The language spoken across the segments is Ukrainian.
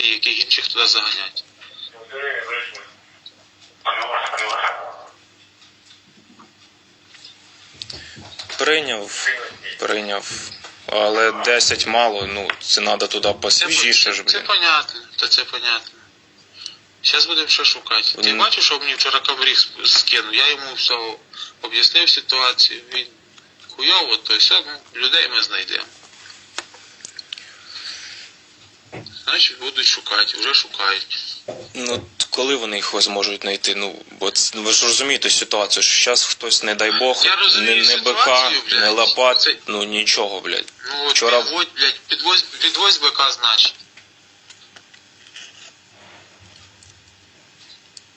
людей, яких інших туди заганять. Прийняв, прийняв. Але 10 мало, ну це треба туди посвіжіше ж, це блін. понятно, та це понятно. Зараз будемо ще шукати. Ти Мгм. бачиш, що мені вчора камріг скинув? Я йому все об'яснив ситуацію. Він хуйово, то все, ну, людей ми знайдемо. Значить, будуть шукати, вже шукають. Ну, коли вони їх зможуть знайти? Ну, бо це- ви ж розумієте ситуацію, що зараз хтось, не дай Бог, Я розумію не, не БК, ситуацію, блядь. не лопат, Це- ну нічого, блядь. Ну, от Вчора- підводь, блядь, підвозь, підвозь БК, значить.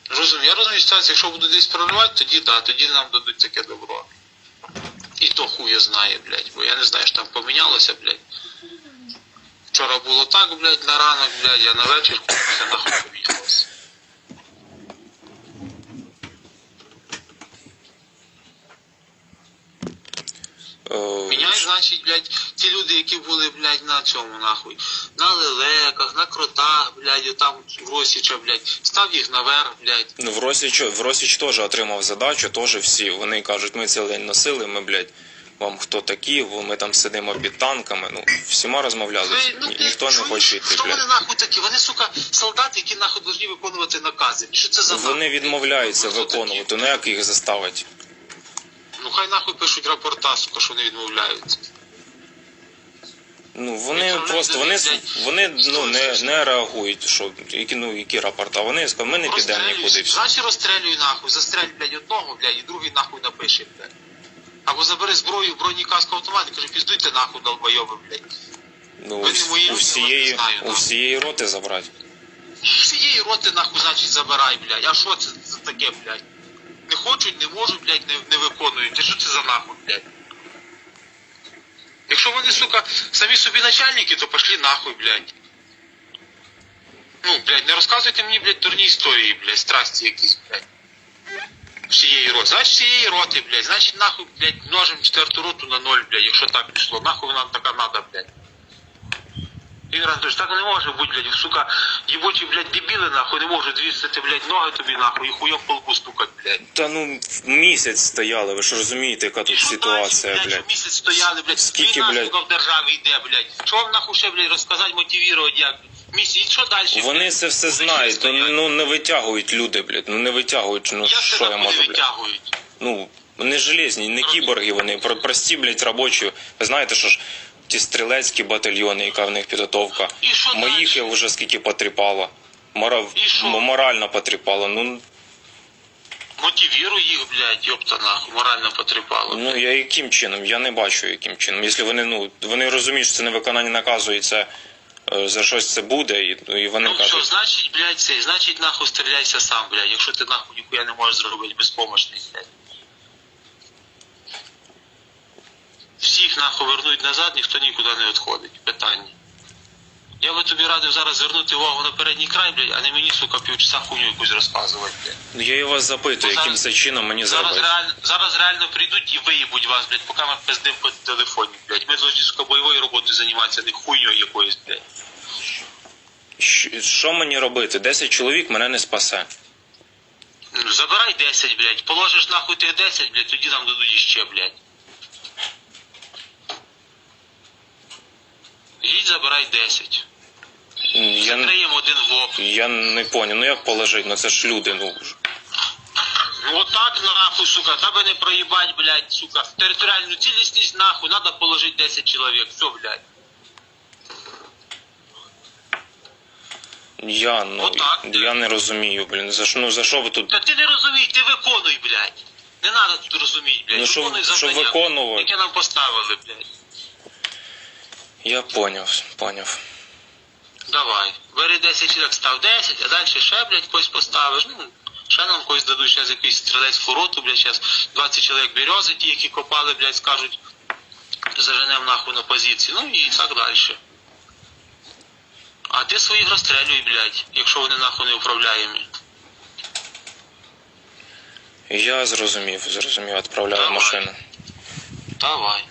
Розумію, я розумію ситуацію, якщо буду десь проривати, тоді да, тоді нам дадуть таке добро. І то хуя знає, блядь, бо я не знаю, що там помінялося, блядь. Вчора було так, блядь, на ранок, блядь, а на вечір все нахуй помінялося. Е, Міняй, значить, блядь, ті люди, які були, блядь, на цьому, нахуй, на лелеках, на кротах, блядь, там в Росіча, блядь, став їх наверх, блядь. Ну, в Росіч, в Росіч теж отримав задачу, теж всі. Вони кажуть, ми цілий день носили, ми, блядь, вам хто такі, ми там сидимо під танками. Ну, всіма розмовляли, Ви, ну, ніхто не хоче йти, Що вони нахуй такі? Вони, сука, солдати, які нахуй повинні виконувати накази. Що це за Вони відмовляються Ну, хто виконувати, ну як їх заставить? Ну хай нахуй пишуть рапорта, сука, що вони відмовляються. Ну вони просто вони вони ну не, не реагують, що які ну які рапорта. Вони сказали, ми не підемо нікуди. Значить розстрілюй нахуй, застрель, блядь, одного, блядь, і другий нахуй напише, блядь. Або забери зброю, броні каску автомат і каже, піздуйте нахуй, долбойоби, блядь. Ну ви не мої у люди, всієї не знаю, у нахуй. всієї роти забрати. Всієї роти нахуй, значить, забирай, блядь. А що це за таке, блядь? Не хочуть, не можуть, блядь, не, не виконують. Ти що це за нахуй, блядь? Якщо вони, сука, самі собі начальники, то пошли нахуй, блядь. Ну, блядь, не розказуйте мені, блядь, дурні історії, блядь, страсті якісь, блядь. Всієї роти. Значить, всієї роти, блядь. Значить, нахуй, блядь, множимо четверту роту на ноль, блядь, якщо так пішло. Нахуй нам така надо, блядь. Ігор Анатольович, так не може бути, блядь, сука, єбучі, блядь, дебіли, нахуй, не можуть звісити, блядь, ноги тобі, нахуй, і хуйом по лбу стукать, блядь. Та ну місяць стояли, ви ж розумієте, яка тут ситуація, блядь. що місяць стояли, блядь, Скільки, війна, блядь? сука, в державі йде, блядь. Що вам нахуй ще, блядь, розказати, мотивувати, як? Місяць, що далі? Вони це все знають, ну, ну не витягують люди, блядь, ну не витягують, ну Як це що я нахуй можу, не блядь. витягують? Ну, вони железні, не кіборги, вони про- прості, блядь, робочі. Ви знаєте, що ж ті стрілецькі батальйони, яка в них підготовка, моїх я вже скільки потріпало. Мора... Морально потріпало. Ну, Мотивіруй їх, блядь, йопта морально потріпало. ну я яким чином? Я не бачу, яким чином. Якщо вони, ну, вони розуміють, що це не виконання наказу і це е, за щось це буде, і, і вони Ну що, значить, блядь, це, значить, нахуй стріляйся сам, блядь, якщо ти нахуй ніхуя не можеш зробити безпомощний, блядь. Всіх нахуй вернуть назад, ніхто нікуди не відходить. Питання. Я би тобі радив зараз звернути увагу на передній край, блядь, а не мені, сука, півчаса хуйню якусь розказувати, блядь. ну я і вас запитую, Ну, яким зараз- це чином мені Зараз зробити. реально, зараз реально прийдуть і виїбуть вас, блядь, поки ми пиздим по телефоні, блядь. Ми должны, сука, бойовою роботою займатися, а не хуйньою якоюсь, блядь. Щ- Що мені робити? 10 чоловік мене не спасе. Ну, Забирай 10, блядь. Положиш нахуй тих 10, блядь, тоді нам дадуть іще, блядь. Забирай 10. Я, Закриємо один воп. я не поняв, ну як положити? Ну це ж люди, ну. Ну отак нахуй, сука, тебе не проїбать, блядь, сука. Територіальну цілісність нахуй, надо положити 10 чоловік. Все, блядь. Я, ну, Отак. я не розумію, блін. За що, ну, за що ви тут Та ти не розумій, ти виконуй, блядь. Не треба тут розуміти, блядь. Ну, що- Виконуй що завдання, виконувати? Яке нам поставили, блядь. Я поняв, поняв. Давай. Бери 10 чоловік, став 10, а далі ще, блядь, когось поставиш. Ну, ще нам когось дадуть, зараз якийсь стрілецьку роту, блядь, зараз 20 чоловік берези, ті, які копали, блядь, скажуть, заженем нахуй на позиції, ну і так далі. А ти своїх розстрелюй, блядь, якщо вони нахуй не управляємі. Я зрозумів, зрозумів, відправляю Давай. машину. Давай.